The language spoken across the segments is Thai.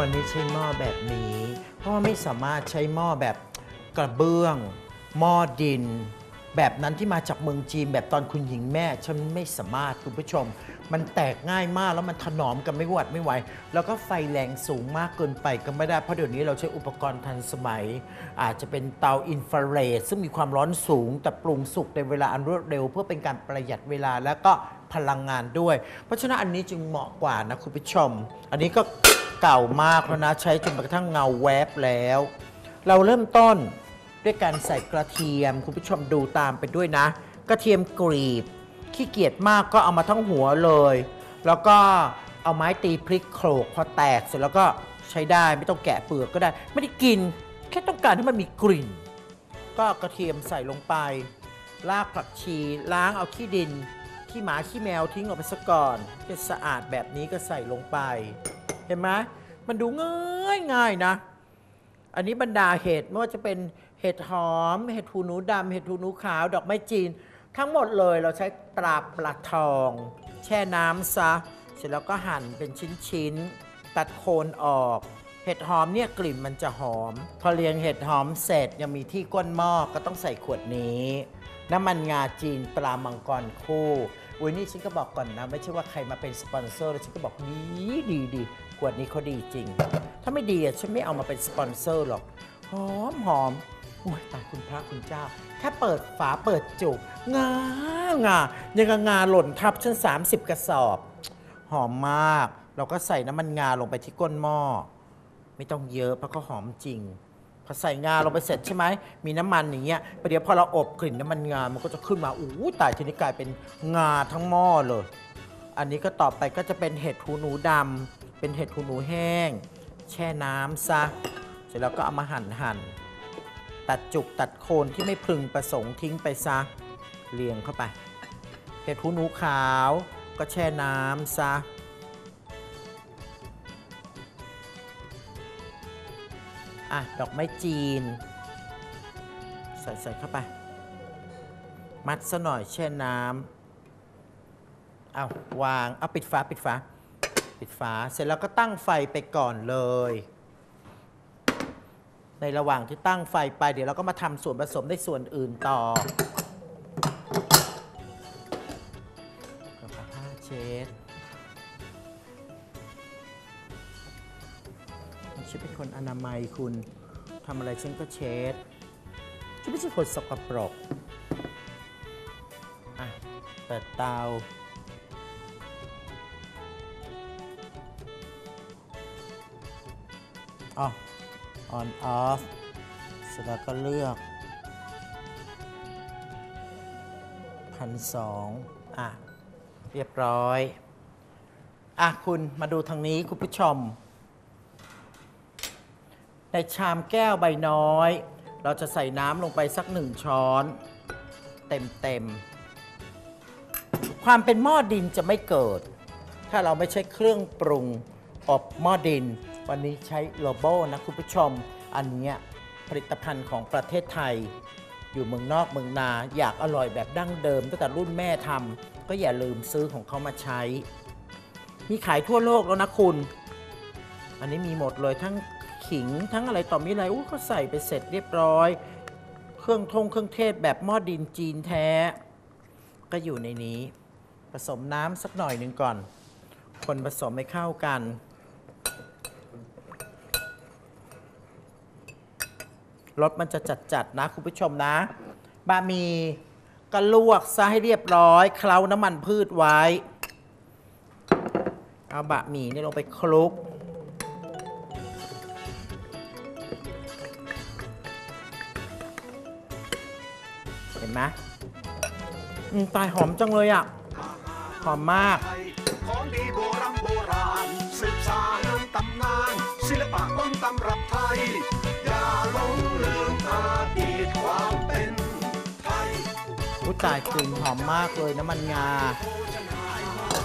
วันนี้ใช้หม้อแบบนี้ เพราะว่าไม่สามารถใช้หม้อแบบกระเบื้อง หม้อดิน แบบนั้นที่มาจากเมืองจีนแบบตอนคุณหญิงแม่ ฉันไม่สามารถคุณผู้ชม มันแตกง่ายมากแล้วมันถนอมกันไม่หวัดไม่ไหว แล้วก็ไฟแรงสูงมากเกินไปก็ไม่ได้ เพราะเดี๋ยวนี้เราใช้อุปกรณ์ทันสมัย อาจจะเป็นเตาอินฟราเรดซึ่งมีความร้อนสูง แต่ปรุงสุกในเวลาอันรวดเร็ว เพื่อเป็นการประหยัดเวลาและก็พลังงานด้วย เพราะฉะนั้นอันนี้จึงเหมาะกว่านะคุณผู้ชม อันนี้ก็ เก่ามากแล้วนะใช้จนกระทั่งเงาแวบแล้ว เราเริ่มต้นด้วยการใส่กระเทียม คุณผู้ชมดูตามไปด้วยนะ กระเทียมกรีบ ขี้เกียจมากก็เอามาทั้งหัวเลย แล้วก็เอาไม้ตีพริกโขลกพอแตกเสร็จแล้วก็ใช้ได้ไม่ต้องแกะเปลือกก็ได้ ไม่ได้กิน แค่ต้องการให้มันมีกลิ่น ก็กระเทียมใส่ลงไปรากผักชีล้างเอาขี้ดิน ขี้หมาขี้แมวทิ้งออกไปซะก่อนให้สะอาดแบบนี้ก็ใส่ลงไป ห็นไหมมันดูง่ายง่ายๆนะ อันนี้บรรดาเห็ดไม่ว่าจะเป็นเห็ดหอม เห็ดหูหนูดำเห็ดหูหนูขาว ดอกไม้จีน ทั้งหมดเลยเราใช้ตราปลาทอง แช่น้ำซะ เสร็จแล้วก็หั่นเป็นชิ้นๆ ตัดโคนออก เห็ดหอมเนี่ยกลิ่นมันจะหอม พอเรียงเห็ดหอมเสร็จยังมีที่ก้นหม้อก็ต้องใส่ขวดนี้ น้ำมันงาจีนปลามังกรคู่ อุ้ยนี่ฉันก็บอกก่อนนะ ไม่ใช่ว่าใครมาเป็นสปอนเซอร์แล้วฉันก็บอกดีดีดีขวดนี้เขาดีจริง ถ้าไม่ดีอะฉันไม่เอามาเป็นสปอนเซอร์หรอกหอมหอมอุ้ยตายคุณพระคุณเจ้า แค่เปิดฝาเปิดจุกงางายังกงาหล่นทับฉัน30 กระสอบ หอมมาก เราก็ใส่น้ำมันงาลงไปที่ก้นหม้อไม่ต้องเยอะเพราะก็หอมจริง อใส่งาลงไปเสร็จใช่ไหมมีน้ำมันอย่างเงี้ยประเดี๋ยวพอเราอบกลิ่นน้ำมันงา มันก็จะขึ้นมาอู้ตายทีนี้กลายเป็นงาทั้งหม้อเลย อันนี้ก็ต่อไปก็จะเป็นเห็ดหูหนูดำเป็นเห็ดหูหนูแห้ง แช่น้ำซะ เสร็จแล้วก็เอามาหั่นหั่นตัดจุกตัดโคนที่ไม่พึงประสงค์ทิ้งไปซะเรียงเข้าไป เห็ดหูหนูขาวก็แช่น้ำซะ อะ ดอกไม้จีน ใส่ใส่เข้าไป มัดซะหน่อยแช่น้ำเอาวาง เอาปิดฝาปิดฝาปิดฝา เสร็จแล้วก็ตั้งไฟไปก่อนเลย ในระหว่างที่ตั้งไฟไป เดี๋ยวเราก็มาทำส่วนผสมในส่วนอื่นต่อ ฉันเป็นคนอนามัยคุณทำอะไรฉันก็เช็ดฉันไม่ใช่คนสกปรกอะเปิดเตาอ๋อ on off เสร็จแล้วก็เลือกพันสองอะ เรียบร้อย อะ คุณมาดูทางนี้คุณผู้ชม ในชามแก้วใบน้อย เราจะใส่น้ำลงไปสักหนึ่งช้อน เต็มเต็มๆความเป็นหม้อดินจะไม่เกิด ถ้าเราไม่ใช้เครื่องปรุงอบหม้อดิน วันนี้ใช้โลโบนะคุณผู้ชม อันนี้ผลิตภัณฑ์ของประเทศไทย อยู่เมืองนอกเมืองนา อยากอร่อยแบบดั้งเดิมตั้งแต่รุ่นแม่ทำก็อย่าลืมซื้อของเขามาใช้ มีขายทั่วโลกแล้วนะคุณ อันนี้มีหมดเลยทั้ง ขิง ทั้งอะไรต่อมีอะไรอู้เขาใส่ไปเสร็จเรียบร้อย เครื่องทงเครื่องเทศแบบหม้อดินจีนแท้ ก็อยู่ในนี้ ผสมน้ำสักหน่อยหนึ่งก่อน คนผสมให้เข้ากันรสมันจะจัดๆนะคุณผู้ชมนะ บะหมี่ก็ลวกซะให้เรียบร้อย เคล้าน้ำมันพืชไว้ เอาบะหมี่นี่ลงไปคลุก นไหมอืมตายหอมจังเลยอะ หอมมากไทยของดีโบราณโบราณสืบสานตำนาน ศิลปะต้นตำรับไทย อย่าหลงลืมอาดีตความเป็นไทยผู้ตายกลิ่นหอมมากเลยน้ำมันงา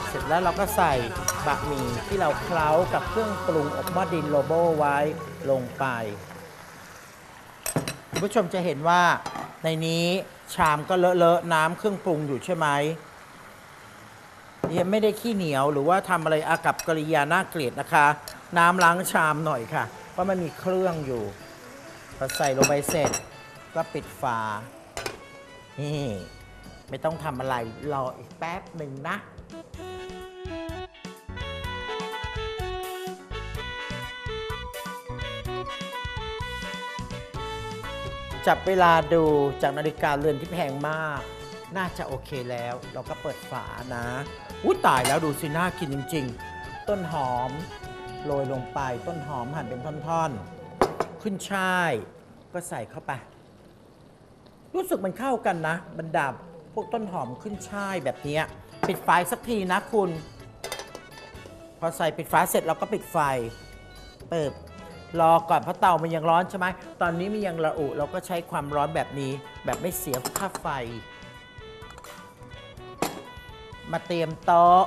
เสร็จแล้วเราก็ใส่บะหมี่ที่เราเคล้ากับเครื่องปรุงอบหม้อดินโลโบไว้ลงไป คุณผู้ชมจะเห็นว่า ในนี้ชามก็เลอะๆน้ำเครื่องปรุงอยู่ใช่ไหมยังไม่ได้ขี้เหนียวหรือว่าทำอะไรอากับกริยาน่าเกลียดนะคะ น้ำล้างชามหน่อยค่ะ เพราะมันมีเครื่องอยู่พอใส่ลงไปเสร็จก็ปิดฝานี่ไม่ต้องทำอะไรรออีกแป๊บหนึ่งนะ จับเวลาดูจากนาฬิกาเรือนที่แพงมาก น่าจะโอเคแล้ว เราก็เปิดฝานะอุ้ยตายแล้วดูสิน่ากินจริง ๆ ต้นหอมโรยลงไปต้นหอมหั่นเป็นท่อนๆ ขึ้นช่าย ก็ใส่เข้าไป รู้สึกมันเข้ากันนะ บรรดาพวกต้นหอมขึ้นช่ายแบบนี้ปิดไฟสักทีนะคุณ พอใส่ปิดไฟเสร็จเราก็ปิดไฟ เปิด รอก่อนเพราะเตามันยังร้อนใช่ไหมตอนนี้มันยังระอุ เราก็ใช้ความร้อนแบบนี้ แบบไม่เสียค่าไฟ มาเตรียมโต๊ะ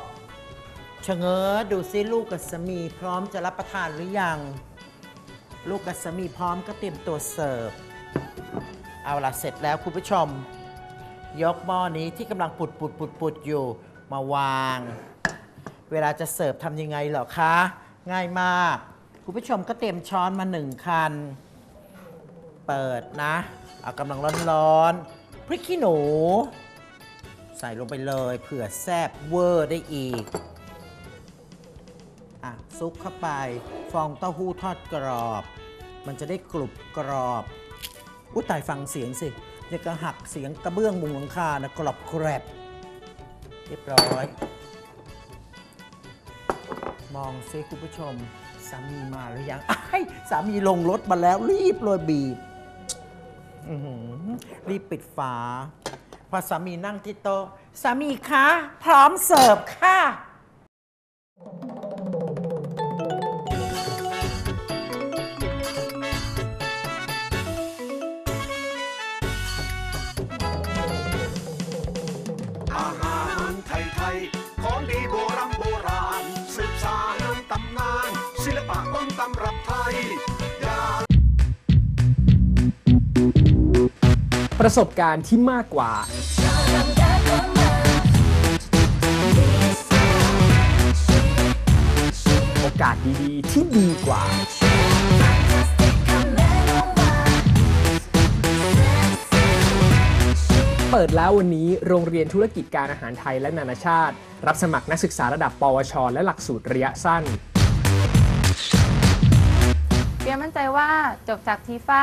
ชะเง้อดูซิลูกกับสามี พร้อมจะรับประทานหรือยัง ลูกกับสามีพร้อมก็เตรียมตัวเสิร์ฟ เอาละเสร็จแล้วคุณผู้ชม ยกหม้อนี้ที่กำลังปุดปุดปุดปุดอยู่มาวาง เวลาจะเสิร์ฟทำยังไงเหรอคะ ง่ายมาก คุณผู้ชมก็เตรียมช้อนมาหนึ่งคัน เปิดนะเอากำลังร้อนๆพริกขี้หนู ใส่ลงไปเลยเผื่อแซบเวอร์ได้อีกอะซุปเข้าไป ฟองเต้าหู้ทอดกรอบ มันจะได้กรุบกรอบอุ้ยตายฟังเสียงสิอยากกระหักเสียงกระเบื้องมุงหลังคานะกรอบแกรบเรียบร้อย มองซิคุณผู้ชม สามีมาหรือยังอ้สามีลงรถมาแล้วรีบเลยบีบอื้อหือรีบปิดฝา พอสามีนั่งที่โต๊ะสามีคะ พร้อมเสิร์ฟค่ะ ประสบการณ์ที่มากกว่า โอกาสดีๆ ที่ดีกว่า เปิดแล้ววันนี้โรงเรียนธุรกิจการอาหารไทยและนานาชาติ รับสมัครนักศึกษาระดับ ปวช และหลักสูตรระยะสั้นเปียมั่นใจว่าจบจากทีฟ้า